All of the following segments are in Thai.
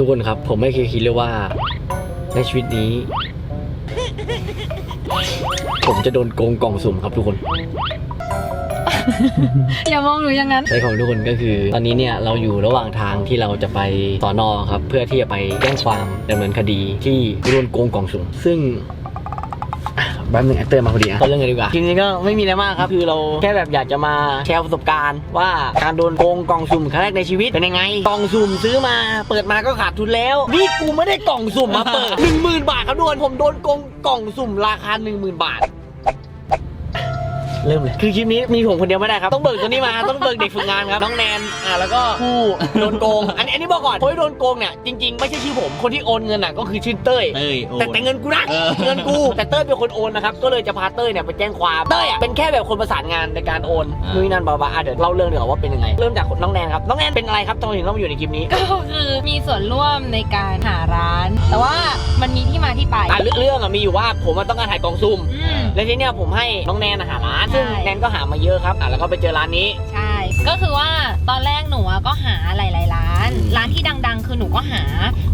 ทุกคนครับ ผมไม่เคยคิดเลยว่า ในชีวิตนี้ ผมจะโดนโกงกล่องสุ่มครับทุกคน อย่ามองหนูอย่างนั้น ใช่ของทุกคนก็คือ ตอนนี้เนี่ยเราอยู่ระหว่างทางที่เราจะไปสอนอครับ เพื่อที่จะไปแจ้งความดำเนินคดีที่โดนโกงกล่องสุ่มซึ่งอะ แป๊บนึงแอคเตอร์มาพอดีอะเข้าเรื่องเลยดีกว่าจริงๆก็ไม่มีอะไรมากครับ คือเราแค่แบบอยากจะมาแชร์ประสบการณ์ ว่าการโดนโกงกล่องสุ่มครั้งแรกในชีวิตเป็นยังไง กล่องสุ่มซื้อมา เปิดมาก็ขาดทุนแล้ว นี่กูไม่ได้กล่องสุ่มมาเปิดหนึ่งหมื่นบาทครับทุกคนผมโดนโกงกล่องสุ่มราคาหนึ่งหมื่นบาท เริ่มเลยคือคลิปนี้มีผมคนเดียวไม่ได้ครับ ต้องเบิกตัวนี้มาต้องเบิกเด็กฝึกงานครับน้องแนนอ่าแล้วก็ผู้โดนโกงอันนี้อันนี้บอกก่อนคนที่โดนโกงเนี่ยจริงๆไม่ใช่ชื่อผมคนที่โอนเงินน่ะก็คือชื่อเต้ยเอ้ยโอ้แต่แต่เงินกูนะเออเงินกูแต่เต้ยเป็นคนโอนนะครับก็เลยจะพาเต้ยเนี่ยไปแจ้งความเต้ยอะเป็นแค่แบบคนประสานงานในการโอนนู่นนนั่นบาบาอะเดี๋ยวเล่าเรื่องดีกว่าว่าเป็นยังไงเริ่มจากน้องแนนครับน้องแนนเป็นอะไรครับทำไมถึงต้องมาอยู่ในคลิปนี้ก็คือมีส่วนร่วมในการหาร้าน แต่ว่ามันมีที่มาที่ไปอะเรื่องเรื่องอะมีอยู่ว่าผมอะต้องการถ่ายกล่องซุ่มอืมแล้วทีเนี้ยผมให้น้องแนนอะหาร้านซึ่งใช่แนนก็หามาเยอะครับอะแล้วก็ไปเจอร้านนี้ ใช่ ก็คือว่าตอนแรกหนูอะก็หาหลายๆร้านอืมร้านที่ดังๆ คือหนูก็หา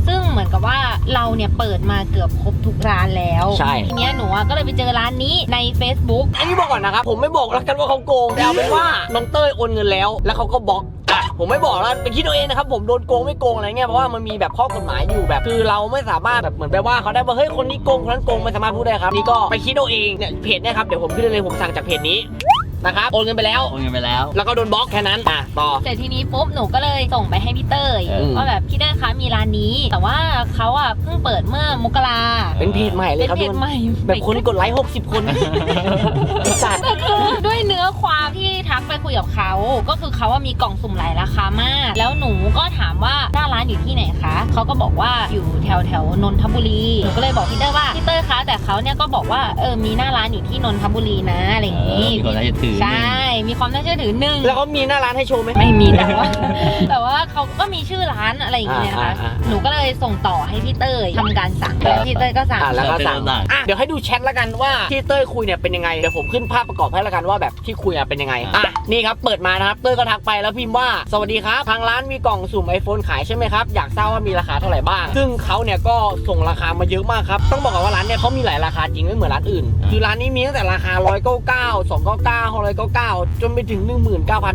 ซึ่งเหมือนกับว่าเราเนี่ยเปิดมาเกือบครบทุกร้านแล้วใช่ ทีเนี้ยหนูอะก็เลยไปเจอร้านนี้ใน Facebook อันนี้บอกก่อนนะครับ ผมไม่บอกแล้วกันว่าเขาโกงแต่เอาเป็นว่าน้องเต้ยโอนเงินแล้ว แล้วเขาก็บล็อกอะ ผมไม่บอกแล้วไปคิดเอาเองนะครับผมโดนโกงไม่โกงอะไรเงี้ยเพราะว่ามันมีแบบข้อกฎหมายอยู่แบบ คือเราไม่สามารถแบบเหมือนไปว่าเขาได้ว่าเฮ้ยคนนี้โกงคนนั้นโกงไม่สามารถพูดได้ครับนี่ก็ไปคิดเอาเองเนี่ยเพจเนะครับเดี๋ยวผมขึ้นเลยผมสั่งจากเพจนี้ นะครับโอนเงินไปแล้ว โอนเงินไปแล้ว แล้วก็โดนบล็อกแค่นั้นอะต่อ เสร็จทีนี้ปุ๊บหนูก็เลยส่งไปให้พี่เต้ยเออว่าแบบพี่เต้ยคะมีร้านนี้ แต่ว่าเขาอะเพิ่งเปิดเมื่อมกราเป็นเพจใหม่เลยเป็นครับเพทุกจคนใหม่แบบคนกดไลค์60 คนจัด แต่คือด้วยเนื้อความที่ทักไปคุยกับเขาก็คือเขาว่ามีกล่องสุ่มหลายราคามาก แล้วหนูก็ถามว่าหน้าร้านอยู่ที่ไหนคะเขาก็บอกว่าอยู่แถวแถวๆนนทบุรีหนูก็เลยบอกพี่เต้ยว่าพี่เต้ยคะแต่เขาเนี่ยก็บอกว่าเออมีหน้าร้านอยู่ที่นนทบุรีนะอะไรอย่างเออนี้ มีคนน่าจะถือใช่ มีความน่าเชื่อถือหนึ่งแล้วเขามีหน้าร้านให้โชว์ไหมไม่มีแต่ว่า แต่ว่าเขาก็มีชื่อร้านอะไรอย่างเงี้ยนะคะอ่าอ่าอ่า หนูก็เลยส่งต่อให้พี่เต้ยทำการสั่งแล้วพี่เต้ยก็สั่ง อะแล้วก็สั่งสั่งอะเดี๋ยวให้ดูแชทแล้วกันว่าที่เต้ยคุยเนี่ยเป็นยังไงเดี๋ยวผมขึ้นภาพประกอบให้แล้วกันว่าแบบที่คุยอะเป็นยังไงอะนี่ครับเปิดมานะครับเต้ยก็ทักไปแล้วพิมพ์ว่าสวัสดีครับทางร้านมีกล่องสุ่ม iPhone ขายใช่ไหมครับอยากทราบว่ามีราคาเท่าไหร่บ้าง ซึ่งเขาเนี่ยก็ส่งราคามาเยอะมากครับต้องบอกก่อนว่าร้านเนี่ยเขามีหลายราคาจริงไม่เหมือนร้านอื่น คือร้านนี้มีตั้งแต่ราคา199 299 699จนไปถึง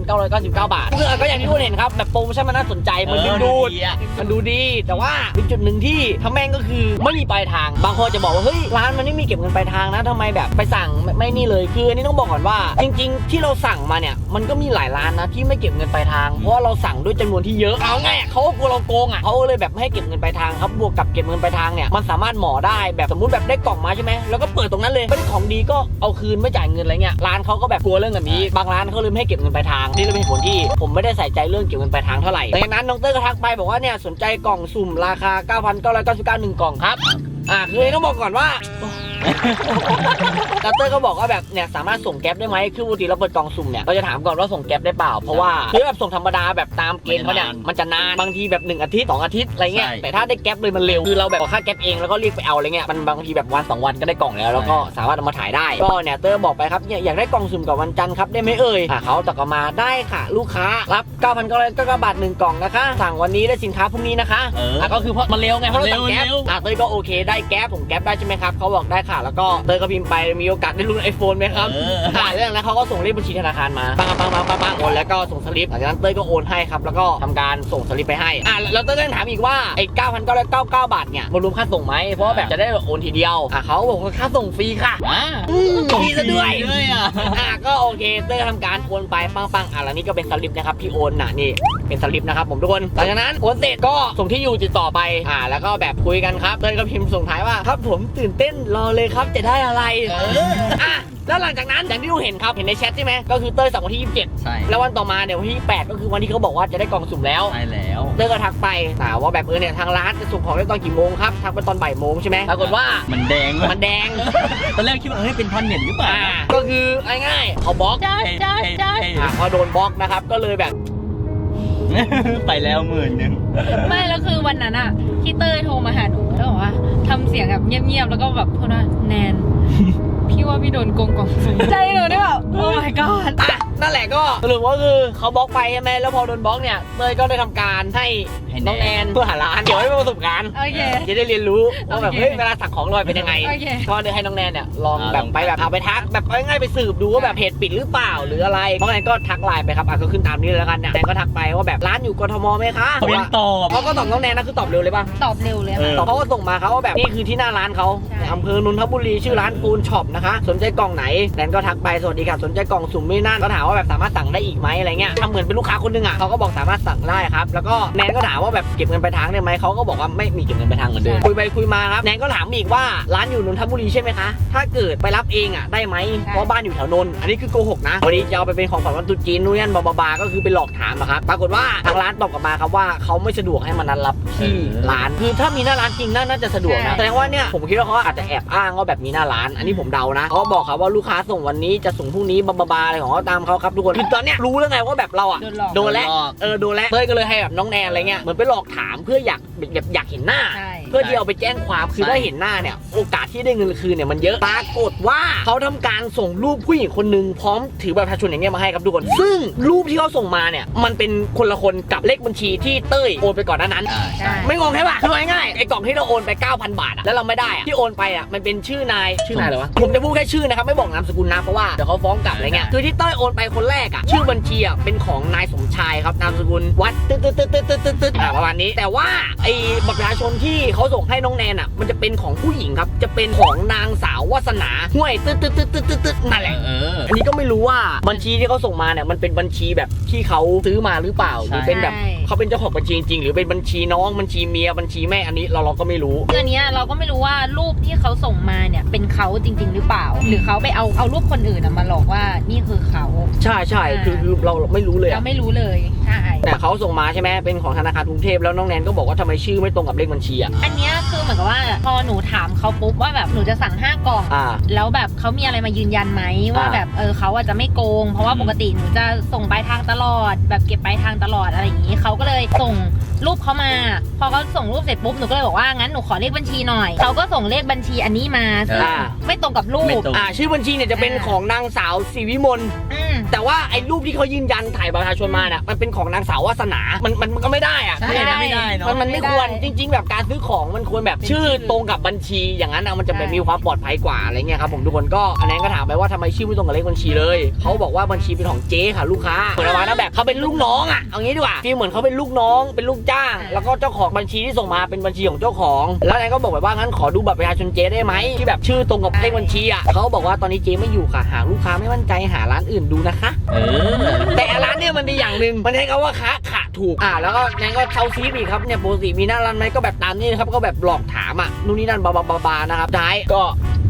19,999 บาทซึ่งก็อย่างที่ทุกคนเห็นครับแบบโปรโมชั่นมันน่าสนใจมันดึงดูดเอออะมันดูดี แต่ว่ามีจุดหนึ่งที่ทำแม่งก็คือไม่มีปลายทาง บางคนจะบอกว่าเฮ้ยร้านมันไม่มีเก็บเงินปลายทางนะทำไมแบบไปสั่งไม่ไม่นี่เลยคืออันนี้ต้องบอกก่อนว่า จริง ๆ ที่เราสั่งมาเนี่ยมันก็มีหลายร้านนะที่ไม่เก็บเงินปลายทาง เพราะว่าเราสั่งด้วยจำนวนที่เยอะเอาไงอะเขาก็กลัวเราโกงอะเขาเลยแบบไม่ให้เก็บเงินปลายทางครับบวกกับเก็บเงินปลายทางเนี่ยมันสามารถหมอได้แบบสมมติแบบได้กล่องมาใช่ไหมแล้วก็เปิดตรงนั้นเลยไม่ได้ของดีก็เอาคืนไม่จ่ายเงินอะไรเงี้ยร้านเขาก็แบบกลัวเรื่องแบบนี้บางร้านเขาลืมให้เก็บเงินปลายทางนี่เลยเป็นผลที่ผมไม่ได้ใส่ใจเรื่องเก็บเงินปลายทางเท่าไหร่ดังนั้นน้องเต้ยก็ทักไปบอกว่าเนี่ยสนใจกล่องสุ่มราคา 9,999หนึ่งกล่องครับ อ่าคือต้องบอกก่อนว่าแล้วเต้ยก็บอกว่าแบบเนี่ยสามารถส่งแก๊ปได้ไหมคือปกติเราเปิดกล่องสุ่มเนี่ยเราจะถามก่อนว่าส่งแก๊ปได้เปล่า เพราะว่าคือแบบส่งธรรมดาแบบตามเกณฑ์เขาเนี่ยมันจะนานบางทีแบบหนึ่งอาทิตย์สองอาทิตย์อะไรเงี้ยแต่ถ้าได้แก๊ปเลยมันเร็วคือเราแบบขอค่าแก๊ปเองแล้วก็เรียกไปเอาอะไรเงี้ยมันบางทีแบบวันสองวันก็ได้กล่องแล้วแล้วก็สามารถเอามาถ่ายได้ก็เนี่ยเต้ยบอกไปครับเนี่ยอยากได้กล่องสุ่มกับวันจันทร์ครับได้ไหมเอ่ยอะเขาตอบกลับมาได้ค่ะ ลูกค้ารับ9,999บาทหนึ่งกล่องนะคะสั่งวันนี้ได้สินค้าพรุ่งนี้นะคะเอออะก็คือเพราะมันเร็วไงเพราะเราสั่งแก๊ปเร็วอะเต้ยก็โอเคได้แก๊ปผมแก๊ปได้ใช่ไหมครับเขาบอกได้ค่ะ แล้วก็เต้ยก็พิมพ์ไปมีโอกาสได้ลุ้นไอโฟนไหมครับเอออ่าเรื่องนั้นเขาก็ส่งเลขบัญชีธนาคารมาปังปังปังปังปังโอนแล้วก็ส่งสลิปหลังจากนั้นเต้ยก็โอนให้ครับแล้วก็ทำการส่งสลิปไปให้อ่าแล้วเต้ยก็ถามอีกว่าไอ้9,999 บาทเนี่ยมันรวมค่าส่งไหมเพราะว่าแบบจะได้โอนทีเดียวอะเขาบอกว่าค่าส่งฟรีค่ะ อ่าอืมฟรีซะด้วย ด้วยอะ อะก็โอเคเต้ยก็ทำการโอนไปปังปังอะแล้วนี่ก็เป็นสลิปนะครับที่โอนน่ะนี่เป็นสลิปนะครับผมทุกคนหลังจากนั้นโอนเสร็จก็ส่งที่อยู่ติดต่อไปอ่าแล้วก็แบบคุยกันครับเต้ยก็พิมพ์ส่งท้ายว่าครับผมตื่นเต้นรอเลยครับจะได้อะไรเอออะแล้วหลังจากนั้นอย่างที่ทุกคนเห็นครับเห็นในแชทใช่ไหมก็คือเต้ยสั่งวันที่ 27 ใช่ แล้ววันต่อมาเดี๋ยววันที่ 8 ก็คือวันที่เขาบอกว่าจะได้กล่องสุ่มแล้วใช่แล้วเต้ยก็ทักไปถามว่าแบบเออเนี่ยทางร้านจะส่งของได้ตอนกี่โมงครับทักไปตอนบ่ายโมงใช่ไหมปรากฏว่ามันแดงว่ะมันแดงตอนแรกคิดว่าเฮ้ยเป็นพันเน็ตหรือเปล่าอ่าก็คือง่ายๆเขาบล็อกได้ได้ได้อะพอโดนบล็อกนะครับก็เลยแบบ ไปแล้วหมื่นหนึ่งไม่แล้วคือวันนั้นอะพี่เต้ยโทรมาหาหนูแล้วบอกว่าทำเสียงแบบเงียบๆแล้วก็แบบพูดว่าแนน พี่ว่าพี่โดนโกงกล่องสุ่มใจหนูได้แบบโอ้ my god อะนั่นแหละก็สรุปว่าคือเขาบล็อกไปใช่ไหมแล้วพอโดนบล็อกเนี่ยเต้ยก็ได้ทำการให้ให้น้องแนแนนนเพื่อหาร้านเดี๋ยวให้เป็นประสบการณ์โอเค จะได้เรียนรู้ว่าแบบโอเค เฮ้ยเวลาสั่งของลอยเป็นยังไงโอเค ก็เลยให้น้องแนนเนี่ยลองอ่า แบบลองไปแบบเอาไปทักแบบเอาง่ายๆไปสืบดูว่าแบบเพจปิดหรือเปล่าหรืออะไรน้องแนนก็ทักไลน์ไปครับอะก็ขึ้นตามนี้เลยแล้วกันเนี่ยแนนก็ทักไปว่าแบบร้านอยู่กทมไหมคะเขายังตอบ เขาก็ตอบน้องแนนนะคือตอบเร็วเลยป่ะ ตอบเร็วเลย เอค่ะอตอบเขาก็ส่งมาเขาว่าแบบนี่คือที่หน้าร้านเขาใช่ ในอำเภอนนทบุรีชื่อร้านปูนช็อปนะคะ สนใจกล่องไหนแนนก็ทักไปสวัสดีค่ะสนใจกล่องสุ่มไม่นั่นก็ถามว่าแบบสามารถสั่งได้อีกไหมอะไรเงี้ยทำเหมือนเป็นลูกค้าคนหนึงอะเขาก็บอกสามารถสั่งได้ครับแล้วก็แนนก็ถามว่าแบบเก็บเงินไปลายทางได้ไหมเขาก็บอกว่าไม่มีเก็บเงินไปลายทางเหมือนเดิมคุยไปคุยมาครับแนนก็ถามอีกว่าร้านอยู่นนทบุรีใช่ไหมคะถ้าเกิดไปรับเองอะได้ไหมเพราะบ้านอยู่แถวนนท์อันนี้คือโกหกนะวันนี้จะเอาไปเป็นของขวัญวันตรุษจีนนู่นนั่นบาบาบาก็คือไปหลอกถามอะครับปรากฏว่าทางร้านตอบกลับมาครับว่าเขาไม่สะดวกให้มานัดรับที่เออร้านคือถ้ามีหน้าร้านจริงน่าน่าจะสะดวกนะแสดงว่าเนี่ยผมคิดว่าเขาอาจจะแอบอ้างว่าแบบมีหน้าร้าน อันนี้ผมเดานะเขาบอกครับว่าลูกค้าส่งวันนี้จะส่งพรุ่งนี้บาบาบาอะไรของเขาตามเขาครับทุกคนคือตอนเนี้ยรู้แล้วไงว่าแบบเราอะโดนหลอกโดนแล้วโดนหลอกเออโดนแล้วเต้ยก็เลยให้แบบน้องแนนอะไรเงี้ยเหมือนไปหลอกถามเพื่ออยากแบบอยากเห็นหน้า ใช่เพื่อที่เอาไปแจ้งความคือใช่ได้เห็นหน้าเนี่ยโอกาสที่ได้เงินคืนเนี่ยมันเยอะปรากฏว่าเขาทำการส่งรูปผู้หญิงคนหนึ่งพร้อมถือบัตรประชาชนอย่างเงี้ยมาให้ครับทุกคน ซึ่งรูปที่เขาส่งมาเนี่ยมันเป็นคนละคนกับเลขบัญชีที่เต้ยโอนไปก่อนหน้านั้นอ่าใช่ไม่งงใช่ป่ะคือง่ายๆไอ้กล่องที่เราโอนไป 9,000 บาทอะแล้วเราไม่ได้อะที่โอนไปอะมันเป็นชื่อนายชื่อนายเหรอวะผมจะพูดแค่ชื่อนะครับไม่บอกนามสกุลนะเพราะว่าเดี๋ยวเขาฟ้องกลับอะไรเงี้ยคือที่เต้ยโอนไปคนแรกอะชื่อบัญชีอะเป็นของนายสมชายครับนามสกุลวัดตึ๊ดตึ๊ดตึ๊ดตึ๊ดตึ๊ดตึ๊ดตึ๊ดอ่าประมาณนี้ แต่ว่าไอ้บัตรประชาชนที่เขาส่งให้น้องแนนอะมันจะเป็นของผู้หญิงครับ จะเป็นของนางสาววาสนาห้วยตึ๊ดตึ๊ดตึ๊ดตึ๊ดตึ๊ดตึ๊ดนั่นแหละเออ อันนี้ก็ไม่รู้ว่าบัญชีที่เขาส่งมาเนี่ยมันเป็นบัญชีแบบที่เขาซื้อมาหรือเปล่าหรือเป็นแบบใช่เขาเป็นเจ้าของบัญชีจริงๆหรือเป็นบัญชีน้องบัญชีเมียบัญชีแม่อันนี้เราเราก็ไม่รู้คืออันเนี้ยเราก็ไม่รู้ว่ารูปที่เขาส่งมาเนี่ยเป็นเขาจริง ๆ หรือเปล่า หรือเขาไปเอาเอารูปคนอื่นอะมาหลอกว่านี่คือเขาใช่ใช่คือคือเราเราไม่รู้เลยเราอะไม่รู้เลยใช่แต่เขาส่งมาใช่ไหมเป็นของธนาคารกรุงเทพแล้วน้องแนนก็บอกว่าทำไมชื่อไม่ตรงกับเลขบัญชีอะอันเนี้ยคือเหมือนกับว่าพอหนูถามเขาปุ๊บว่าแบบหนูจะสั่งห้ากล่องอ่า แล้วแบบเขามีอะไรมายืนยันไหมว่าอ่าแบบเออเขาอาจจะไม่โกง เพราะว่าปกติหนูจะส่งปลายทางตลอด แบบเก็บปลายทางตลอดอะไรอย่างนี้เขาก็เลยส่งรูปเขามา พอเขาส่งรูปเสร็จปุ๊บหนูก็เลยบอกว่างั้นหนูขอเลขบัญชีหน่อยเขาก็ส่งเลขบัญชีอันนี้มาซึ่งอ่า ไม่ตรงกับรูไม่ปตรง อ่าชื่อบัญชีเนี่ยจะเป็นอ่าของนางสาวศรีวิมล อืม แต่ว่าไอ้รูปที่เขายืนยันถ่ายบัตรประชาชนมาเนี่ยมันเป็นของนางสาววาสนา มันมันมันก็ไม่ได้อะใช่ไม่ได้ไม่ได้เนาะมันมันไม่ควรจริง ๆ แบบการซื้อของมันควรแบบเป็นชื่อชื่อตรงกับบัญชี อย่างนั้นอะมันจะแบบใช่มีความปลอดภัยกว่าอะไรเงี้ยครับผมทุกคนก็อันนั้นก็ถามไปว่าทำไมชื่อไม่ตรงกับเลขบัญชีเลยเขาบอกว่าบัญชีเป็นของเจ๊ค่ะลูกค้าเหมือนประมาณว่าแบบเขาเป็นลูกน้องอะเอางี้ดีกว่าฟีลเหมือนเขาเป็นลูกน้องเป็นลูกจ้าง แล้วก็เจ้าของบัญชีที่ส่งมาเป็นบัญชีของเจ้าของ แล้วนายก็บอกแบบว่างั้นขอดูบัตรประชาชนเจ๊ได้ไหมที่แบบชื่อตรงกับเลขบัญชีอะเขาบอกว่าตอนนี้เจ๊ไม่อยู่ค่ะหากลูกค้าไม่มั่นใจหาร้านอื่นดูนะคะเออแต่ร้านเนี่ยมันดีอย่างหนึ่งมันใช้คำว่าค้าขา ถูก อ่าแล้วก็นั่นก็เช่าซีบีครับเนี่ยปกติมีหน้าร้านไหมก็แบบตามนี้นะครับก็แบบหลอกถามอะนู่นนี่นั่นบาบาบาบานะครับท้ายก็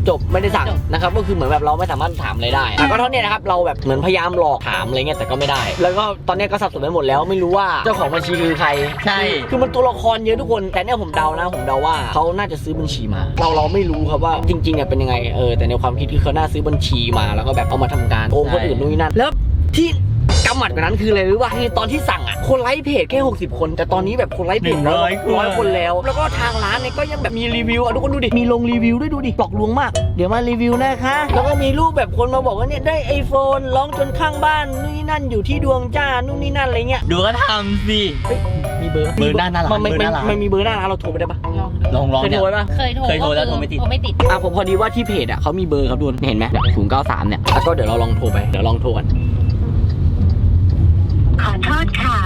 จบไม่ได้สั่งจบนะครับก็คือเหมือนแบบเราไม่สามารถถามอะไรได้แต่ก็เท่านี้นะครับเราแบบเหมือนพยายามหลอกถามอะไรเงี้ยแต่ก็ไม่ได้ แล้วก็ตอนเนี้ยก็สับสนไปหมดแล้วไม่รู้ว่าเจ้าของบัญชีคือใครใช่คือมันตัวละครเยอะทุกคนแต่เนี่ยผมเดานะผมเดาว่าเขาน่าจะซื้อบัญชีมา เราเราไม่รู้ครับว่าจริงๆเนี่ยเป็นยังไงเออแต่ในความคิดคือเขาน่าซื้อบัญชีมา แล้วก็แบบเอามาทำการโกงคนอื่นนู่นนี่นั่นแล้วที่ กำหมัดกว่านั้นคืออะไรรู้ป่ะคือตอนที่สั่งอะคนไลค์เพจแค่ 60 คน แต่ตอนนี้แบบคนไลค์เพจ100ร้อยคนแล้ว แล้วก็ทางร้านเนี่ยก็ยังแบบมีรีวิวอะทุกคนดูดิมีลงรีวิวด้วยดูดิหลอกลวงมาก เดี๋ยวมารีวิวนะคะแล้วก็มีรูปแบบคนมาบอกว่าเนี่ยได้ไอโฟนร้องจนข้างบ้านนู่นนี่นั่นอยู่ที่ดวงจ้านู่นนี่นั่นอะไรเงี้ยดูก็ทำสิมีเบอร์เบอร์หน้าหน้าร้านมัไม่เบอร์หน้าร้านมันมีเบอร์หน้าร้านเราโทรไปได้ปะลองดูลองลองเคยเนี่โทย รไปปะ เคยโทรเคยโทรแล้วก็คือโทรไม่ติด โทรไม่ติด อะผมพอดีว่าที่เพจอะเขามีเบอร์ครับทุกคนเห็นไหมศูนย์เก้าสามเนี่ยแล้วก็เดี๋ยวเราลองโทรไปเดี๋ยวลองโทรกัน ขอโทษค่ะ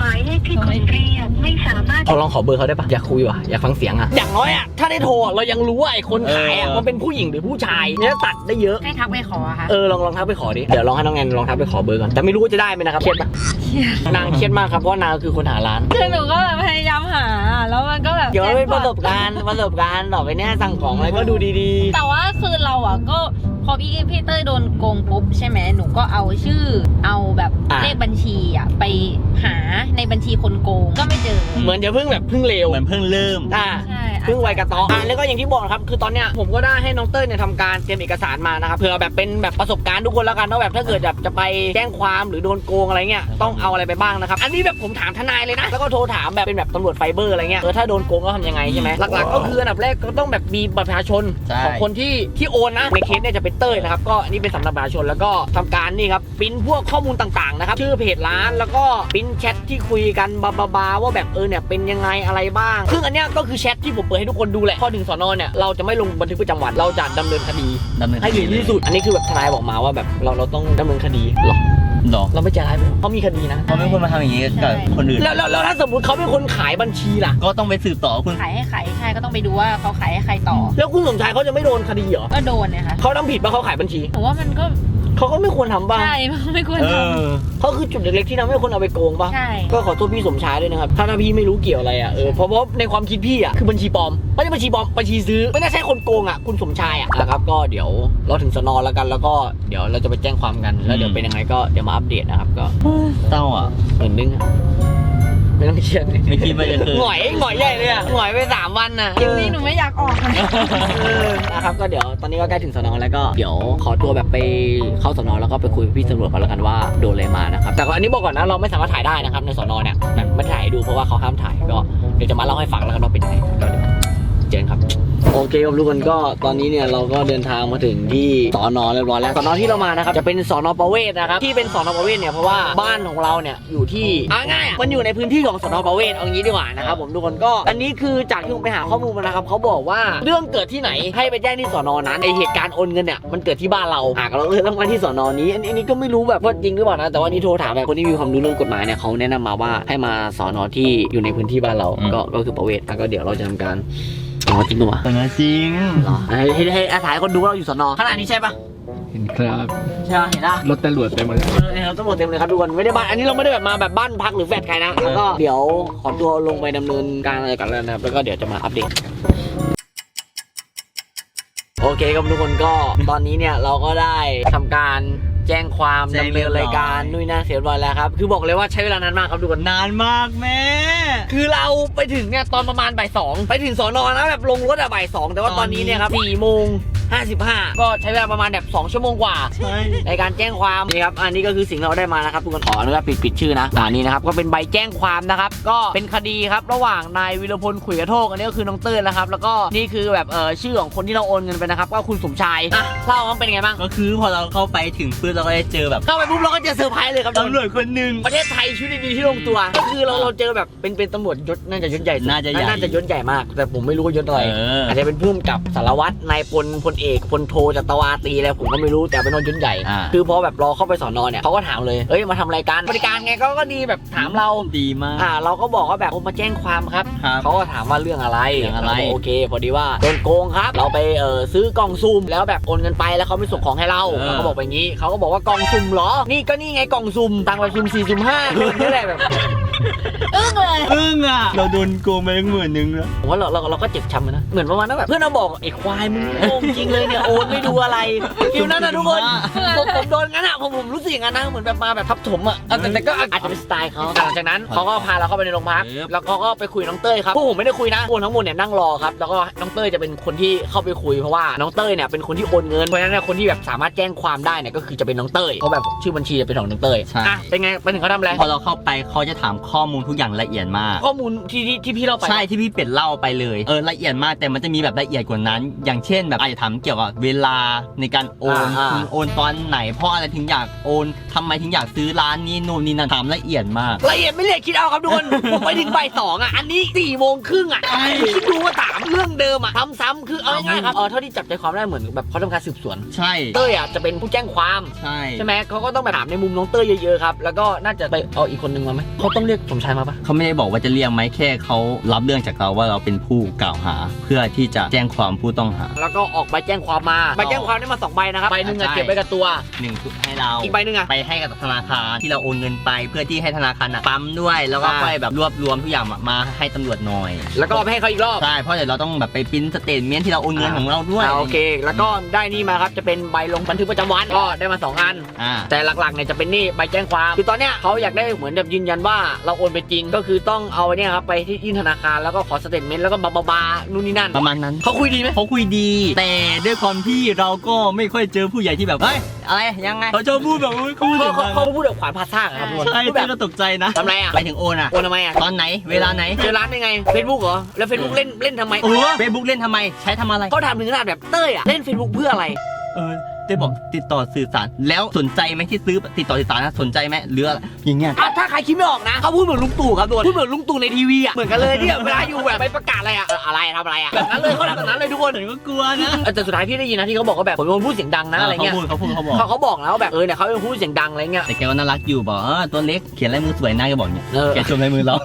หมายเลขที่คุณเรียกไม่สามารถเราลองขอเบอร์เขาได้ปะอยากคุยว่ะอยากฟังเสียงอะอย่างน้อยอะถ้าได้โทรอะเรายังรู้ว่าไอ้คนขายอะเออ มันเป็นผู้หญิงหรือผู้ชายเนี่ยตัดได้เยอะ ให้ทักไปขออะค่ะ เออลองลองทักไปขอดิเดี๋ยวลองให้น้องแอนลองทักไปขอเบอร์ก่อนแต่ไม่รู้ว่าจะได้ไหมนะครับเครียดปะนางเครียดมากครับเพราะว่านางคือคนหาร้าน คือหนูก็แบบพยายามหา แล้วมันก็แบบเดี๋ยวมันเป็นประสบการณ์ประสบการณ์ต่อไปเนี่ยสั่งของอะไรก็ดูดีแต่ว่าคือเราอะก็พ อพี่พี่เต้ยโดนโกงปุ๊บใช่ไหมหนูก็เอาชื่อ เอาแบบอะเลขบัญชีอะไป หาในบัญชีคนโกงก็ไม่เจอๆเหมือนจะเพิ่งแบบเพิ่งเลวเหมือนเพิ่งเริ่ม อ่าใช่อะเพิ่งไวกระตออะแล้วก็อย่างที่บอกนะครับคือตอนเนี้ยผมก็ได้ให้น้องเต้ยเนี่ยทำการเตรียมเอกสารมานะครับเผื่อแบบเป็นแบบประสบการณ์ทุกคนแล้วกันว่าแบบถ้าเกิดแบบจะไปแจ้งความหรือโดนโกงอะไรเงี้ยต้องเอาอะไรไปบ้างนะครับอันนี้แบบผมถามทนายเลยนะแล้วก็โทรถามแบบเป็นแบบตำรวจไฟเบอร์อะไรเงี้ยเออถ้าโดนโกงก็ทำยังไงใช่ไหมหลักๆ ก็คืออันดับแรกก็ต้องแบบมีบัตรประชาชนใช่ ของคนที่ที่โอนนะในเคสเนี่ยจะเป็นเต้ยนะครับก็อันนี้เป็นสำนักประชาชนแล้วก็ทำการนี่ครับปริ้นพวกข้อมูลต่างๆนะครับชื่อเพจร้านแล้วก็ปริ้นแชทที่คุยกันบาบาบาว่าแบบเออเนี่ยเป็นยังไงอะไรบ้างซึ่งอันเนี้ยก็คือแชทที่ผมเปิดให้ทุกคนดูแหละพอถึงสอนอเนี่ยเราจะไม่ลงบันทึกประจำวันเราจะดำเนินคดีดำเนินให้ถึงที่สุด อันนี้คือแบบทนายบอกมาว่าแบบเราเราต้องดำเนินคดีหรอหรอเราไม่ใจร้ายไหมเขามีคดีนะเขาไม่ควรมาทำอย่างนี้กับคนอื่นแล้วแล้วแล้วถ้าสมมติเขาเป็นคนขายบัญชีล่ะ ก็ต้องไปสืบต่อคุณ ขายให้ใครใช่ก็ต้องไปดูว่าเขาขายให้ใครต่อ แล้วคุณสมชายเขาจะไม่โดนคดีเหรอก็โดนเนี่ยค่ะเขาทำผิดปะเขาขายบัญชี ผมว่ามันก็ เขาก็ไม่ควรทำบ้าง ใช่ไม่ควรเอทอ เขาคือจุดเล็กๆที่ทำให้คนเอาไปโกงปะำใช่ ก็ขอโทษพี่สมชายด้วยนะครับ ถ้าถ้าพี่ไม่รู้เกี่ยวอะไรอะ เออ เพราะเพราะในความคิดพี่อะ คือบัญชีปลอม ไม่ใช่บัญชีปลอม บัญชีซื้อ ไม่น่าใช่คนโกงอะ คุณสมชายอะนะครับ ก็เดี๋ยวเราถึงสนอแล้วกัน แล้วก็เดี๋ยวเราจะไปแจ้งความกัน แล้วเดี๋ยวเป็นยังไงก็เดี๋ยวมาอัปเดตนะครับ ก็เต้าอะหมื่นนึงอะ ไม่ต้องเครียดไม่คิดว่าจะเคยหงอยหงอยใหญ่เลยอะหงอยไปสามวันน่ะคลิปนี้หนูไม่อยากออกเลยเออนะครับก็เดี๋ยวตอนนี้ก็ใกล้ถึงสนอแล้วก็เดี๋ยวขอตัวแบบไปเข้าสนอแล้วก็ไปคุยกับพี่ตำรวจกันแล้วกันว่าโดนอะไรมานะครับแต่ก็อันนี้บอกก่อนนะเราไม่สามารถถ่ายได้นะครับในสนเนี่ยแบบไม่ถ่ายให้ดูเพราะว่าเขาห้ามถ่ายก็เดี๋ยวจะมาเล่าให้ฟังแล้วกันว่าเป็นยังไงก็เดี๋ยวเจอกันครับ โอเคครับทุกคนก็ตอนนี้เนี่ยเราก็เดินทางมาถึงที่สอนอเรียบร้อยแล้วสอนอที่เรามานะครับจะเป็นสอนอประเวศนะครับที่เป็นสอนอประเวศเนี่ยเพราะว่าบ้านของเราเนี่ยอยู่ที่เอาง่ายมันอยู่ในพื้นที่ของสอนอประเวศเอางี้ดีกว่านะครับผมทุกคนก็อันนี้คือจากที่ผมไปหาข้อมูลมานะครับเขาบอกว่าเรื่องเกิดที่ไหนให้ไปแจ้งที่สอนอนั้นไอเหตุการณ์โอนเงินเนี่ยมันเกิดที่บ้านเราหากเราเลยต้องมาที่สอนอนี้อันนี้ก็ไม่รู้แบบว่าจริงหรือเปล่านะแต่ว่านี่โทรถามแบบคนที่มีความรู้เรื่องกฎหมายเนี่ยเขาแนะนำมาว่าให้มาสอนอที่อยู่ในพื้นที่บ้านเราก็ก็คือประเวศแล้วก็เดี๋ยวเราจะทำการ อ๋อจริงปะวะแต่นะจริงเหรอให้ให้ให้อาถ่ายคนดูว่าเราอยู่สนอขนาดนี้ใช่ปะเห็นครับใช่ปะเห็นปะ รถตำรวจเต็มหมดเลย เออเนี่ยเราตำรวจเต็มเลยครับทุกคนไม่ได้บ้านอันนี้เราไม่ได้แบบมาแบบบ้านพักหรือแฟลตใครนะแล้วก็เดี๋ยวขอตัวลงไปดำเนินการอะไรกันแล้วนะครับแล้วก็เดี๋ยวจะมาอัปเดตโอเคครับทุกคนก็ตอนนี้เนี่ยเราก็ได้ทำการ แจ้งความแจ้งดำเรีเนิยนบร้อย รายการนู่นนนั่นเสียบร้อยแล้วครับ คือบอกเลยว่าใช้เวลานานมากครับทุกคน นานมากแม่ คือเราไปถึงเนี่ยตอนประมาณบ่ายสองไปถึงสอนอนะแบบลงรถอะบ่ายสองแต่ว่าตอนนี้เนี่ยครับสี่โมง ห้าสิบห้าก็ใช้เวลาประมาณแบบสองชั่วโมงกว่า ใช่ในการแจ้งความนี่ครับ อันนี้ก็คือสิ่งที่เราได้มานะครับทุกคนขออนุญาตปิดปิดชื่อนะอ่านี่นะครับ ก็เป็นใบแจ้งความนะครับ ก็เป็นคดีครับ ระหว่างนายวิรพลขุยกระโทก อันนี้ก็คือน้องเต้ยนะครับ แล้วก็นี่คือแบบเออชื่อของคนที่เราโอนเงินไปนะครับ ก็คุณสมชายอะเล่าว่าเป็นไงบ้าง ก็คือพอเราเข้าไปถึงปุ๊บเราก็ได้เจอแบบ เข้าไปปุ๊บเราก็เจอเซอร์ไพรส์เลยครับตำรวจคนหนึ่งประเทศไทยชีวิตดีๆที่ลงตัว ก็คือเราเราเจอแบบเป็นเป็นตำรวจยศน่าจะยศใหญ่สุดน่าจะใหญ่ น่าจะยศใหญ่มาก แต่ผมไม่รู้ว่ายศอะไรเออออาจจะเป็นผู้กำกับสารวัตรนายพลพลเอกพลโทจัตวาตรีอะไรผมก็ไม่รู้แต่เป็นนยศใหญ่อ่า คือพอแบบรอเข้าไปสอนอเนี่ยเขาก็ถามเลยเอ้ยมาทำรายการบริการไงก็ก็ดีแบบถามเรา ดีมาก อ่าเราก็บอกว่าแบบผมมาแจ้งความครับ ครับเขาก็ถามว่าเรื่องอะไรเรื่องอะไราก็โอเค พอดีว่าโดนโกงครับ เราไปเออซื้อกล่องซุ่มแล้วแบบโอนเงินไปแล้วเขาไม่ส่งของให้เราเออ เราก็บอกไปงี้เขาก็บอกว่ากล่องซุ่มเหรอ นี่ก็นี่ไงกล่องซุ่มตังค์ไปซุ่มสี่ซุ่มห้านี่แหละแบบ อึ้งเลยอึ้งอะ เราโดนโกงไปตั้งหมื่นหนึงแล้วผมว่าเราเราเราก็เจ็บช้ำนะ เหมือนประมาณนั้นแบบเพื่อนเราบอกไอ้ควายมึงโกงจริงเลยเนี่ยโอนไม่ดูอะไรฟิลนั้นนะทุกคนผมผมโดนงั้นอะผมผมรู้สึกอย่างนั้นนะเหมือนแบบมาแบบทับถมอะเอาแต่แต่ก็อาจจะเป็นสไตล์เขาแต่หลังจากนั้นเขาก็พาเราเข้าไปในโรงพักครับแล้วเขาก็ไปคุยน้องเต้ยครับพวกผมไม่ได้คุยนะพวกทั้งหมดเนี่ยนั่งรอครับแล้วก็น้องเต้ยจะเป็นคนที่เข้าไปคุยเพราะว่าน้องเต้ยเนี่ยเป็นคนที่โอนเงินเพราะฉะนั้นเนี่ยคนที่แบบสามารถแจ้งความได้เนี่ยก็คือจะเป็นน้องเต้ยเพราะแบบชื่อบัญชีจะเป็นของน้องเต้ยใช่อะเป็นไงไปถึงเขาทำอะไรพอเราเข้าไปเขาจะถามข้อมูลทุกอย่างละเอียดมาก ข้อมูลที่ที่ที่พี่เล่าไป ใช่ที่พี่เป็ดเล่าไปเลยเออละเอียดมากแต่มันจะมีแบบละเอียดกว่านั้น อย่างเช่น แบบอาจจะถามเกี่ยวกับเวลาในการโอนอ่าคุณโอนตอนไหนเพราะอะไรถึงอยากโอนทำไมถึงอยากซื้อร้านนี้นู่นนี่นั่นถามละเอียดมาก ละเอียดไม่ละเอียดคิดเอาครับทุกคน ผมไปถึงบ่ายสองอะ อันนี้สี่โมงครึ่งอะ คิดดูว่าถามเรื่องเดิมอะซ้ำๆคือเอาง่ายๆครับเออเท่าที่จับใจความได้เหมือนแบบเขาทำการสืบสวน ใช่เต้ยอะจะเป็นผู้แจ้งความ ใช่ ใช่ไหมเขาก็ต้องไปถามในมุมน้องเต้ยเยอะๆครับ แล้วก็น่าจะไปเอาอีกคนนึงมาไหมเขาต้องเรียกสมชายมาปะเขาไม่ได้บอกว่าจะเรียกไหมแค่เขารับเรื่องจากเราว่าเราเป็นผู้กล่าวหา เพื่อที่จะแจ้งความผู้ต้องหา แล้วก็ออกใบแจ้งความมาใบแจ้งความได้มาสองใบนะครับใบหนึ่งอะใช่ เก็บไว้กับตัว หนึ่งให้เราอีกใบหนึ่งอะไปให้กับธนาคารที่เราโอนเงินไปเพื่อที่ให้ธนาคารน่ะปั๊มด้วยแล้วก็อ่า ค่อยแบบรวบรวมทุกอย่างมามาให้ตำรวจหน่อยแล้วก็เอาไปให้เขาอีกรอบ ใช่เพราะเดี๋ยวเราต้องแบบไปปริ้นสเตทเมนต์ที่เราโอนเงินของเราด้วยอ่าโอเค แล้วก็ได้นี่มาครับจะเป็นใบลงบันทึกประจำวันก็ได้มาสองอัน อ่าแต่หลักๆเนี่ยจะเป็นนี่ใบแจ้งความ คือตอนเนี้ยเขาอยากได้เหมือนแบบยืนยันว่า เราโอนนไปจริง ก็คือต้องเอาเนี่ยครับไปที่ยื่นธนาคารแล้วก็ขอสเตทเมนต์แล้วก็บาบาบานู่นนี่นั่นประมาณนั้นเขาคุยดีไหมเขาคุยดี แต่ด้วยความที่เราก็ไม่ค่อยเจอผู้ใหญ่ที่แบบเฮ้ยอะไรยังไงเขาชอบพูดแบบอุ๊ยเขาพูดเขาเสียงเขาดังเขาพูดแบบขวานผ่าซ่ากอะครับทุกคนใช่พูดเต้แบบก็ตกใจนะทำไรอะไปถึงโอนอะโอนทำไมอะตอนไหนเวลาไหนเจอร้านได้ไงเฟซบุ๊กเหรอแล้วเฟซบุ๊กเล่นเล่นทำไมโอ้เฟซบุ๊กเล่นทำไมใช้ทำอะไรเขาถามถึงขนาดแบบเต้ยอะเล่นเฟซบุ๊กเพื่ออะไรเออ เต้บอกติดต่อสื่อสาร แล้วสนใจไหมที่ซื้อติดต่อสื่อสารนะสนใจไหมหรืออะไรอย่างเงี้ย อะถ้าใครคิดไม่ออกนะเขาพูดเหมือนลุงตู่ครับโดนพูดเหมือนลุงตู่ในทีวีอะเหมือนกันเลยเนี่ยเวลาอยู่แบบไปประกาศอะไรอะเอออะไรทำอะไรอะแบบนั้นเลยเขาทำแบบนั้นเลยทุกคนผมก็กลัวนะเออแต่สุดท้ายพี่ได้ยินนะที่เขาบอกว่าแบบผมเป็นคนพูดเสียงดังนะอะไรเงี้ยเขาพูดเขาพูดเขาบอกเขาเขาบอกแล้วาแบบเออเนี่ยเขาเป็นคนพูดเสียงดังอะไรเงี้ยแต่แกก็น่ารักอยู่บอกเออตัวเล็กเขียนลายมือสวยน่าจะบอกเนี่ยเออแกชมลายมือเรา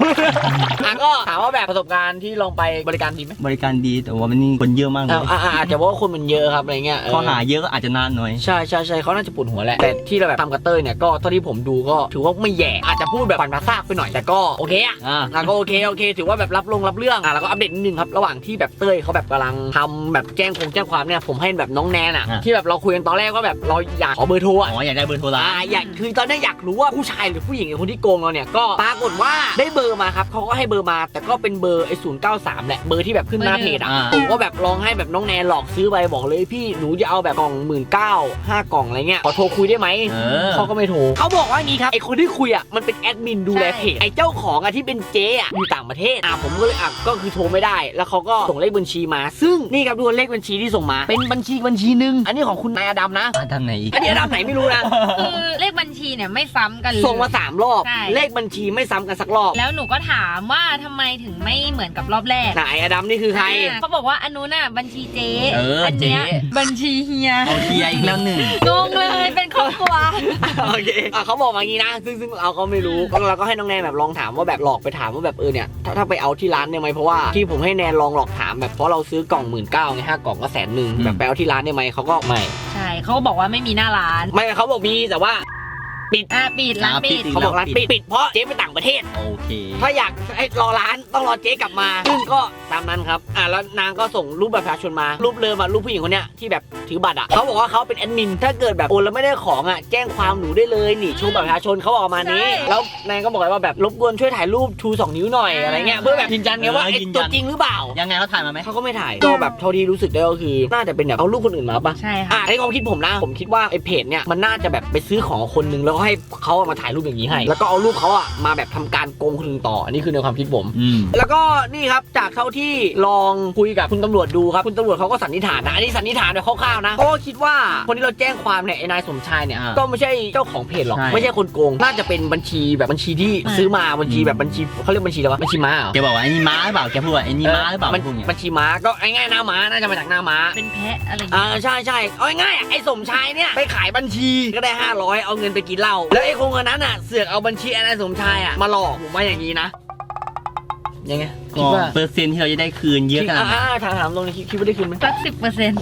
อะก็ถามว่าแบบประสบการณ์ที่ลองไปบริการดีไหมบริการดีแต่ว่ามันนี่คนเยอะมากเลอ่ายอะอะอาจจะเพราะว่าคนมันเยอะครับอะไรเงี้ยเออ ข้อหาเยอะก็อาจจะนานหน่อย ใช่ใช่ใช่เขาน่าจะปวดหัวแหละ แต่ที่เราแบบทำกับเต้ยเนี่ยก็เท่าที่ผมดูก็ถือว่าไม่แย่อาจจะพูดแบบฝันพาซากไปหน่อยแต่ก็โอเคอะอ่า อะก็โอเคโอเค ถือว่าแบบรับลงรับเรื่องอะแล้วก็อัปเดตนิดนึงครับระหว่างที่แบบเต้ยเขาแบบกำลังทำแบบแจ้งคงแจ้งความเนี่ยผมให้แบบน้องแนนอะอะ ที่แบบเราคุยกันตอนแรกว่าแบบเราอยากขอเบอร์โทรอ๋อะออยากได้เบอร์โทรร้าอ่านอยากคือตอนนี้อยากรู้ว่าผู้ชายหรือผู้หญิงไอ้คนที่โกงเราเนี่ยก็ปรากฏว่าได้เบอร์มาครับเขาก็ให้เบอร์มา แต่ก็เป็นเบอร์ไอ้ศูนย์เก้าสามแหละเบอร์ที่แบบขึ้นหน้าเพจอะอ่าผมก็แบบลองให้แบบน้องแนนหลอกซื้อไปบอกเลยพี่หนูจะเอาแบบกล่องหมื่นเก้าห้ากล่องอะไรเงี้ยขอโทรคุยได้ไหมเออ เขาก็ไม่โทรเขาบอกว่างี้ครับไอคนที่คุยอะมันเป็นแอดมินดูแลเพจไอเจ้าของอะที่เป็นเจ๊อะอยู่ต่างประเทศอะผมก็เลยอะก็คือโทรไม่ได้ แล้วเขาก็ส่งเลขบัญชีมา ซึ่งนี่ครับดูเลขบัญชีที่ส่งมา เป็นบัญชีบัญชีหนึ่งอันนี้ของคุณนายอดัมนะอะทำไหนอีก อันนี้อดัมไหนไม่รู้นะ คือเลขบัญชีเนี่ยไม่ซ้ำกันเลย ส่งมาสามรอบ ใช่ เลขบัญชีไม่ซ้ำกันสักรอบแล้วหนูก็ถามว่าทำไมถึงไม่เหมือนกับรอบแรกไหนอดัมนี่คือใคร อ่าเขาบอกว่าอันนู้นน่ะบัญชีเจ๊เอออันเนี้ยเจ๊ บัญชีเฮีย เอาเคลียร์อีกแล้วหนึ่งงงเลยเป็นครอบครัวโอเคอะเขาบอกมางี้นะ ซึ่งซึ่งเราก็ไม่รู้ก็เราก็ให้น้องแนนแบบลองถามว่าแบบหลอกไปถามว่าแบบเออเนี่ยถ้าถ้าไปเอาที่ร้านได้ไหมเพราะว่าที่ผมให้แนนลองหลอกถามแบบเพราะเราซื้อกล่องหมื่นเก้าไงห้ากล่องก็แสนหนึ่งแบบไปเอาที่ร้านได้ไหมเขาก็ไม่ ใช่เขาก็บอกว่าไม่มีหน้าร้าน ไม่เขาบอกมีแต่ว่า อะปิดร้านอะปิปิดดอีเขาบอกร้านปิดปิดเพราะเจ๊ไปต่างประเทศ โอเค ถ้าอยากให้รอร้านต้องรอเจ๊กลับมา ซึ่งก็ตามนั้นครับ อ่าแล้วนางก็ส่งรูปบัตรประชาชนมา รูปเลิมอะรูปผู้หญิงคนเนี้ยที่แบบถือบัตรอะเขาบอกว่าเขาเป็นแอดมิน ถ้าเกิดแบบโอนแล้วไม่ได้ของอะแจ้งความหนูได้เลยนี่ชูบัตรประชาชนเขาบอกประมาณนี้ แล้วนางก็บอกว่าแบบรบกวนช่วยถ่ายรูปชูสองนิ้วหน่อยอะไรเงี้ยเพื่อแบบยืนยันไงว่าเออไอ้ยืนยันตัวจริงหรือเปล่า ยังไงเขาถ่ายมาไหมเขาก็ไม่ถ่าย ก็แบบเท่าที่รู้สึกได้ก็คือน่าจะเป็นแบบเอารูปคนอื่นมาปะใช่อะค่ะในความคิดผมนะผมคิดว่าไอ้เพจเนี่ยมันน่าจะแบบไปซื้อของคนนึงแล้วก็ให้เขาเอามาถ่ายรูปอย่างนี้ให้ แล้วก็เอารูปเขาอะมาแบบทำการโกงคนอื่นต่ออันนี้คือในความคิดผม อืม แล้วก็นี่ครับจากเท่าที่ลองคุยกับคุณตำรวจดูครับคุณตำรวจเขาก็สันนิษฐานนะอันนี้สันนิษฐานแบบคร่าวๆนะเขาก็คิดว่าคนที่เราแจ้งความเนี่ยไอ้นายสมชายเนี่ยอ่าก็ไม่ใช่เจ้าของเพจหรอกใช่ไม่ใช่คนโกง น่าจะเป็นบัญชีแบบบัญชีที่ซื้อมาบัญชีแบบบัญชีเขาเรียกบัญชีอะไรวะบัญชีม้าเหรอแกบอกว่าไอ้นี่ม้าหรือเปล่าแกพูดว่าไอ้นี่ม้าหรือเปล่ามันพวกเนี้ย บัญชีม้าก็ง่ายๆหน้าม้าน่าจะมาจากหน้าม้าเป็นแพะอะไรอย่างอ่าเงี้ยใช่ใช่เอาง่ายๆอะไอ้สมชายเนี่ยไปขายบัญชีก็ได้ 500 เอาเงินไปกินเหล้าแล้วไอ้คงคนนั้นอะเสือกเอาบัญชีอ้นายสมชายอะมาหลอกผมว่าอย่างนี้นะยังไง คิก็ดว่าเปอร์เซ็นต์ที่เราจะได้คืนเยอะขนาดไหน อ่าถามถามตรงนี้คิดคิดว่าได้คืนไหมสักสิบเปอร์เซ็นต์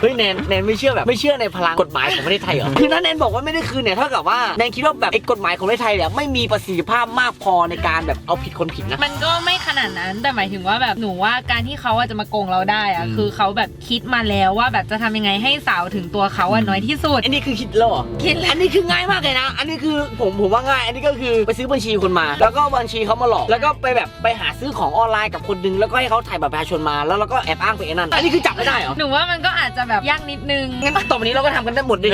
เฮ้ยแนนแนนไม่เชื่อแบบไม่เชื่อในพลังกฎหมายของประเทศไทยเหรอ คือถ้าแนนบอกว่าไม่ได้คืนเนี่ยเท่ากับว่าแนนคิดว่าแบบไอ้กฎหมายของประเทศไทยเนี่ยไม่มีประสิทธิภาพมากพอในการแบบเอาผิดคนผิดนะ มันก็ไม่ขนาดนั้นแต่หมายถึงว่าแบบหนูว่าการที่เขาอะจะมาโกงเราได้อะอืม คือเขาแบบคิดมาแล้วว่าแบบจะทำยังไงให้สาวถึงตัวเขาอะน้อยที่สุด อันนี้คือคิดแล้วเหรอ คิดแล้ว อันนี้คือง่ายมากเลยนะ อันนี้คือผมผมว่าง่าย อันนี้ก็คือไปซื้อบัญชีคนมา แล้วก็บัญชีเขามาหลอก แล้วก็ไปแบบไปหาซื้อของออนไลน์กับคนหนึงแล้วก็ให้เขาถ่ายบัตรประชาชนมาแล้วเราก็แอบอ้างไปไอ้นั่นอันนี้คือจับไม่ได้เหรอหนูว่ามันก็อาจจะแบบยากนิดนึง งั้นต่อไปนี้เราก็ทำกันได้หมดดิ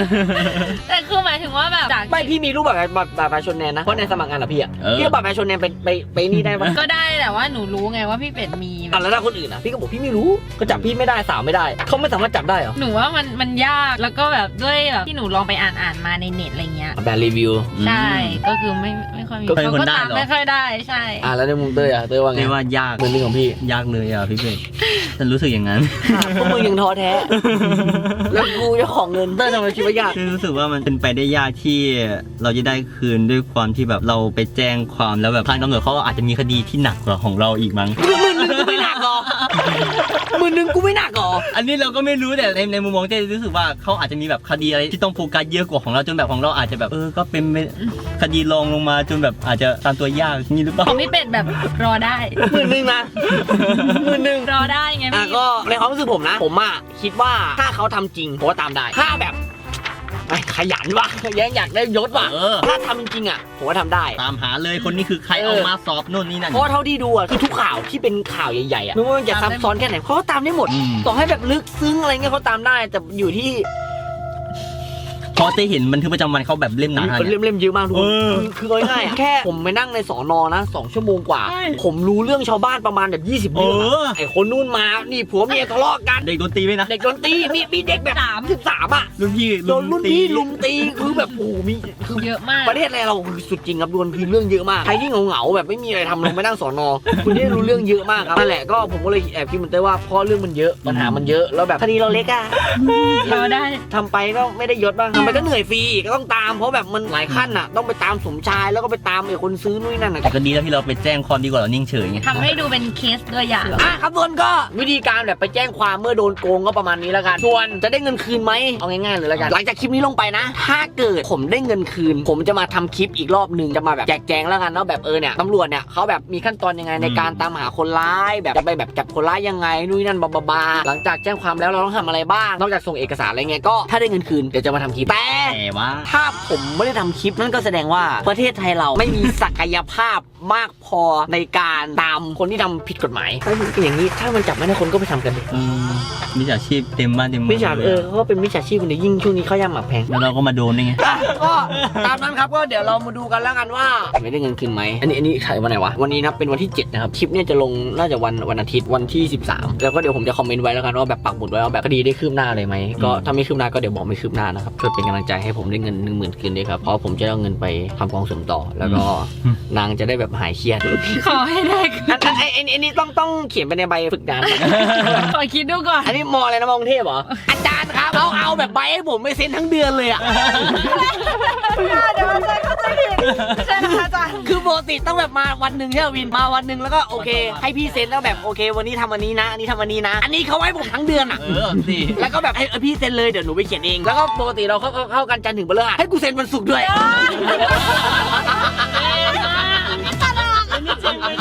แต่คือหมายถึงว่าแบบจากไม่พี่มีรูปบัตรบัตรบัตรประชาชนแนนนะเพราะแนนสมัครงานกับพี่อะเออ พี่เอาบัตรประชาชนแนนไปไปไปนี่ได้ปะก็ได้แต่ว่าหนูรู้ไงว่าพี่เป็ดมีแบอะบแล้วถ้าคนอื่นอะพี่ก็บอกพี่ไม่รู้ก็จับพี่ไม่ได้สาวไม่ได้เขาไม่สามารถจับได้เหรอหนูว่ามันมันยากแล้วก็แบบด้วยแบบที่หนูลองไปอ่านอ่านมาในเน็ตอะไรเงี้ย แบรนด์รีวิว ใช่ ก็คือไม่ไม่ค่อยมีก็เขาคนก็ได้ตามเหรอ ไม่ค่อยได้ใช่ อะแล้วในมุมเต้ยอะเต้ยว่าไงเรียกว่ายากเหมือนเรื่องของพี่ยากเลยอะพี่เป็ดฉันรู้สึกอย่างนั้นอะพวกมึงยังท้อแท้ แล้วกูเจ้าของเงินเต้ยทำไมคิดว่ายาก คือรู้สึกว่ามันเป็นไปได้ยากที่เราจะได้คืนด้วยความที่แบบเราไปแจ้งความแล้วแบบทางตำรวจเขาอาจจะมีคดีที่หนักกว่าของเราอีกมั้งหมื่นหนึ่ง หมื่นหนึ่งกูไม่หนักหรอ อันนี้เราก็ไม่รู้แต่ในในมุมมองเต้รู้สึกว่าเขาอาจจะมีแบบคดีอะไรที่ต้องโฟกัสเยอะกว่าของเราจนแบบของเราอาจจะแบบเออก็เป็นคดีรองลงมาจนแบบอาจจะตามตัวยากนี่หรือเปล่าของพี่เป็ดแบบรอได้หมื่นหนึ่งนะหมื่นหนึ่งรอได้ไงอะพี่ ก็ในความรู้สึกผมนะ ผมอะคิดว่าถ้าเขาทำจริงผมว่าตามได้ ถ้าแบบ ไอ้ขขยันว่ะยังอยากได้ยศว่ะเออ ถ้าทำจริงๆอะผมว่าทำได้ ตามหาเลยคนนี้คือใครเออเอามาสอบนู่นนี่นั่น เพราะว่าเท่าที่ดูอะคือทุกข่าวที่เป็นข่าวใหญ่ๆอะไม่ว่ามันจะซับซ้อนแค่ไหนเขาก็ตามได้หมดอืม ต่อให้แบบลึกซึ้งอะไรเงี้ยเขาตามได้แต่อยู่ที่ เพราะเต้เห็นบันทึกประจำวันเขาแบบเล่มหนามันเนี่ย เล่มๆเยอะมากทุกคเอนอคือคือเอาง่ายๆอะแค่ผมไปนั่งในสอนอนะสองชั่วโมงกว่า ใช่ผมรู้เรื่องชาวบ้านประมาณแบบ20เอเรื่องออะไอ้คนนู่นมา นี่ผัวเมียทะเลาะกัน เด็กโดนตีไหมนะเด็กโดนตีมีมีเด็กแบบสามสิบสามอะรุ่นพี่โดนรุ่นพี่ลุมตีคือแบบโอ้โหมีคือเยอะมาก ประเทศอะไรเราคือสุดจริงครับดวนคือเรื่องเยอะมากใครที่เหงาๆแบบไม่มีอะไรทำลงไปนั่งสอนอคุณจะได้รู้เรื่องเยอะมากครับนั่นแหละก็ผมก็เลยแอบคิดเหมือนกันว่าเพราะเรื่องมันเยอะปัญหามันเยอะแล้วแบบคดีเราเล็กอะ เราได้ ทำไปก็ไม่ได้ยศบ้างทำไปก็เหนื่อยฟรีก็ต้องตามเพราะแบบมันหลายขั้นอะ ต้องไปตามสมชายแล้วก็ไปตามไอ้คนซื้อนู่นนั่นอะแต่ก็ดีแล้วที่เราไปแจ้งความดีกว่าเรานิ่งเฉยไงทำให้ดูเป็นเคสตัวอย่างอะครับทุกคนก็วิธีการแบบไปแจ้งความเมื่อโดนโกงก็ประมาณนี้แล้วกันส่วนจะได้เงินคืนไหมเอาง่ายๆเลยแล้วกัน หลังจากคลิปนี้ลงไปนะ ถ้าเกิดผมได้เงินคืน ผมจะมาทำคลิปอีกรอบหนึ่งจะมาแบบแจกแจงแล้วกันเนาะแบบเออเนี่ยตำรวจเนี่ยเขาแบบมีขั้นตอนยังไงในการตามหาคนร้าย แบบจะไปแบบจับคนร้ายยังไงนู่นนนั่นบาบาบาหลังจากแจ้งความแล้วเราต้องทำอะไรบ้างนอกจากส่งเอกสารอะไรเงี้ยก็ถ้าได้เงินคืนเดี๋ยวจะมาทำคลิปแต่แต่ว่าถ้าผมไม่ได้ทำคลิปนั่นก็แสดงว่าประเทศไทยเราไม่มีศักยภาพมากพอในการตามคนที่ทำผิดกฎหมายถ้ามันเป็นอย่างนี้ถ้ามันจับไม่ได้คนก็ไปทำกันดิอืมมิจฉาชีพเต็มบ้านเต็มเมืมิจฉาเออเขาก็เป็นมิจฉาชีพคนเดียวยิ่งช่วงนี้เขาย่ำหมักแพงแล้วเราก็มาโดนได้ไงอะก็ตามนั้นครับก็เดี๋ยวเรามาดูกันแล้วกันว่าไม่ได้เงินคืนไหมอันนี้อันนี้ขายวันไหนวะวันนี้นะเป็นวันที่7นะครับคลิปเนี่ยจะลงน่าจะวันวันอาทิตย์วันที่ 13 แล้วก็เดี๋ยวผมจะคอมเมนต์ไว้แล้วกันว่าแบบปักหมุดไว้ว่าแบบคดีได้คืบหน้าเลยไหมก็ถ้าไม่คืบหน้าก็เดี๋ยวบอกไม่คืบหน้านะครับช่วยเป็นกำลังใจให้ผมได้เงิน 1 0,000คืนด้วยครับ เพราะผมจะได้เอาเงินไปทำกองเสริมต่อ แล้วก็อืมนางจะได้แบบหายเครียดขอให้ได้อันอันไอ้ไอ้ไอ้นี่ต้องต้องเขียนไปในใบฝึกงาน ขอคิดดูก่อน อันนี้มออะไรนะมอกรุงเทพเหรอ อาจารย์ครับเอาเอาแบบใบให้ผมไปเซ็นทั้งเดือนเลยอะเดี๋ยวมันจะเข้าใจผิดใช่นะคะอาจารย์คือปกติต้องแบบมาวันหนึ่งใช่ไหมวินมาวันหนึ่งแล้วก็โอเค ให้พี่เซ็นแล้วแบบโอเค วันนี้ทำวันนี้นะอันนี้ทำวันนี้นะ อันนี้เขาให้ผมทั้งเดือนอะเออสิแล้วก็แบบให้เออพี่เซ็นเลยเดี๋ยวหนูไปเขียนเองแล้วก็ปกติเราเข้าเข้าเข้ากันจันทร์ถึงพฤหัสให้กูเซ็นวันศุกร์ด้วย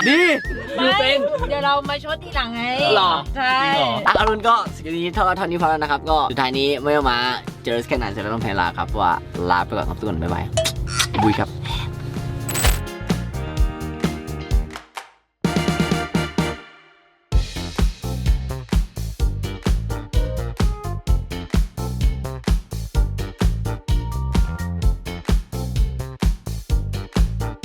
ดีดูเป็น เดี๋ยวเรามาชดทีหลังไงหรอ ใช่ จริงเหรอ อะอรุณก็สิ่งนี้เท่าเท่านี้พอแล้วนะครับ ก็สุดท้ายนี้ไม่ว่ามาเจอสแค่ไหนเสร็จแล้วต้องแพลลาครับว่าลาไปก่อนครับทุกคนบ๊ายบายบุยครับ